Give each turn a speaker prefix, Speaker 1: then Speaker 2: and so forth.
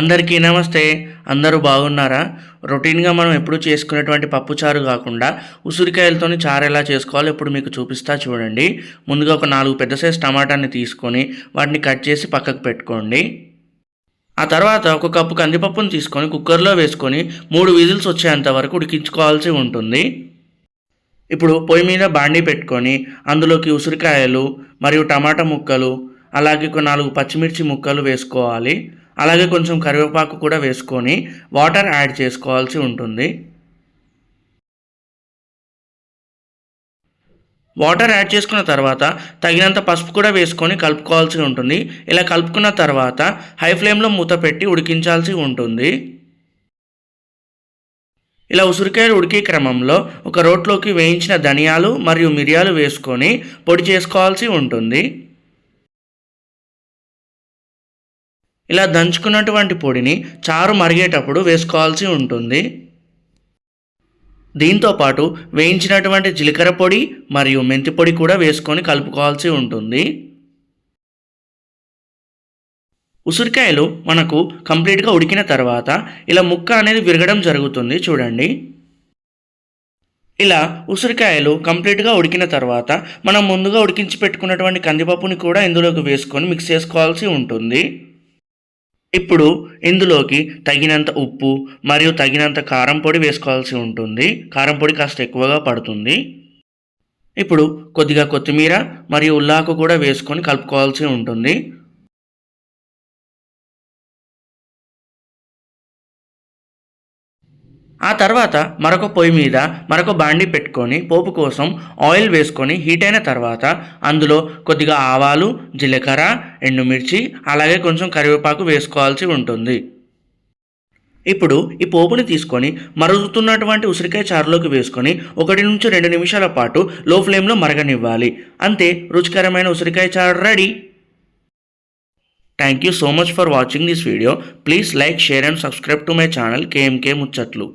Speaker 1: అందరికీ నమస్తే. అందరూ బాగున్నారా? రొటీన్గా మనం ఎప్పుడు చేసుకునేటువంటి పప్పుచారు కాకుండా ఉసిరికాయలతోని చారు ఎలా చేసుకోవాలో ఇప్పుడు మీకు చూపిస్తా చూడండి. ముందుగా ఒక నాలుగు పెద్ద సైజ్ టమాటాని తీసుకొని వాటిని కట్ చేసి పక్కకు పెట్టుకోండి. ఆ తర్వాత ఒక కప్పు కందిపప్పును తీసుకొని కుక్కర్లో వేసుకొని మూడు విజిల్స్ వచ్చేంత వరకు ఉడికించుకోవాల్సి ఉంటుంది. ఇప్పుడు పొయ్యి మీద బాండీ పెట్టుకొని అందులోకి ఉసిరికాయలు మరియు టమాటా ముక్కలు అలాగే ఒక నాలుగు పచ్చిమిర్చి ముక్కలు వేసుకోవాలి. అలాగే కొంచెం కరివేపాకు కూడా వేసుకొని వాటర్ యాడ్ చేసుకోవాల్సి ఉంటుంది. వాటర్ యాడ్ చేసుకున్న తర్వాత తగినంత పసుపు కూడా వేసుకొని కలుపుకోవాల్సి ఉంటుంది. ఇలా కలుపుకున్న తర్వాత హై ఫ్లేమ్లో మూత పెట్టి ఉడికించాల్సి ఉంటుంది. ఇలా ఉసిరికాయలు ఉడికే క్రమంలో ఒక రోట్లోకి వేయించిన ధనియాలు మరియు మిరియాలు వేసుకొని పొడి చేసుకోవాల్సి ఉంటుంది. ఇలా దంచుకున్నటువంటి పొడిని చారు మరిగేటప్పుడు వేసుకోవాల్సి ఉంటుంది. దీంతో పాటు వేయించినటువంటి జీలకర్ర పొడి మరియు మెంతి పొడి కూడా వేసుకొని కలుపుకోవాల్సి ఉంటుంది. ఉసిరికాయలు మనకు కంప్లీట్గా ఉడికిన తర్వాత ఇలా ముక్క అనేది విరగడం జరుగుతుంది చూడండి. ఇలా ఉసిరికాయలు కంప్లీట్గా ఉడికిన తర్వాత మనం ముందుగా ఉడికించి పెట్టుకున్నటువంటి కందిపప్పుని కూడా ఇందులోకి వేసుకొని మిక్స్ చేసుకోవాల్సి ఉంటుంది. ఇప్పుడు ఇందులోకి తగినంత ఉప్పు మరియు తగినంత కారం పొడి వేసుకోవాల్సి ఉంటుంది. కారం పొడి కాస్త ఎక్కువగా పడుతుంది. ఇప్పుడు కొద్దిగా కొత్తిమీర మరియు ఉల్లాకు కూడా వేసుకొని కలుపుకోవాల్సి ఉంటుంది. ఆ తర్వాత మరొక పొయ్యి మీద మరొక బాండి పెట్టుకొని పోపు కోసం ఆయిల్ వేసుకొని హీట్ అయిన తర్వాత అందులో కొద్దిగా ఆవాలు జీలకర్ర ఎండుమిర్చి అలాగే కొంచెం కరివేపాకు వేసుకోవాల్సి ఉంటుంది. ఇప్పుడు ఈ పోపుని తీసుకొని మరుగుతున్నటువంటి ఉసిరికాయ చారులోకి వేసుకొని ఒకటి నుంచి రెండు నిమిషాల పాటు లో ఫ్లేమ్లో మరగనివ్వాలి. అంతే రుచికరమైన ఉసిరికాయ చారు ready. Thank you so much for watching this video please like share and subscribe to my channel KMK ముచ్చట్లు